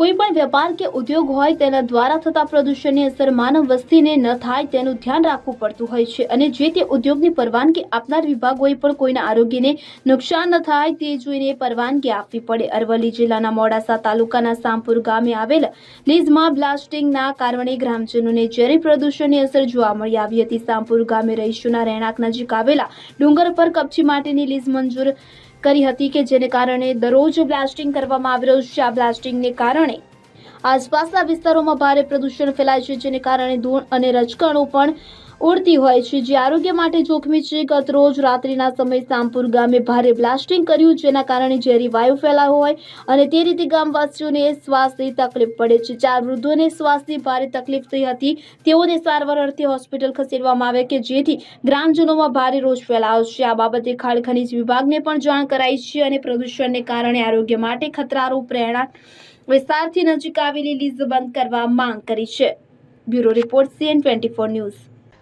કોઈ પણ વેપાર કે ઉદ્યોગ હોય તેના દ્વારા થતા પ્રદૂષણની અસર માનવ વસ્તીને ન થાય તેનું ધ્યાન રાખવું પડતું હોય છે. અને જે તે ઉદ્યોગની પરવાનગી આપનાર વિભાગોએ પણ કોઈના આરોગ્યને નુકસાન ન થાય તે જોઈને પરવાનગી આપવી પડે. અરવલ્લી જિલ્લાના મોડાસા તાલુકાના સામપુર ગામે આવેલ લીઝમાં બ્લાસ્ટિંગના કારણે ગ્રામજનોને ઝેરી પ્રદૂષણની અસર જોવા મળી આવી હતી. સામપુર ગામે રહીશોના રહેણાંક નજીક આવેલા ડુંગર પર કપચી માટેની લીઝ મંજૂર કરી હતી કે જેને કારણે દરરોજ બ્લાસ્ટિંગ કરવામાં આવી રહ્યું છે. આ બ્લાસ્ટિંગને કારણે આસપાસના વિસ્તારોમાં ભારે પ્રદૂષણ ફેલાય છે, જેને કારણે ધૂળ અને રજકણો પણ ઉડતી હોય છે. જે આરોગ્ય માટે જોખમી છે. ગત રોજ રાત્રિના સમયે સામપુર ગામે ભારે બ્લાસ્ટિંગ કર્યું, જેના કારણે ઝેરી વાયુ ફેલાયો હોય અને તે રીતે ગામવાસીઓને શ્વાસની તકલીફ પડે છે. ચાર વૃદ્ધોને શ્વાસની ભારે તકલીફ થઈ હતી. તેઓને સારવાર અર્થે હોસ્પિટલ ખસેડવામાં આવે કે જેથી ગ્રામજનોમાં ભારે રોષ ફેલાયો છે. આ બાબતે ખાણ ખનીજ વિભાગને પણ જાણ કરાઈ છે અને પ્રદૂષણને કારણે આરોગ્ય માટે ખતરારૂપ રહેણાંક વિસ્તારથી નજીક આવેલી લીઝ બંધ કરવા માંગ કરી છે. Bureau report CN twenty four news.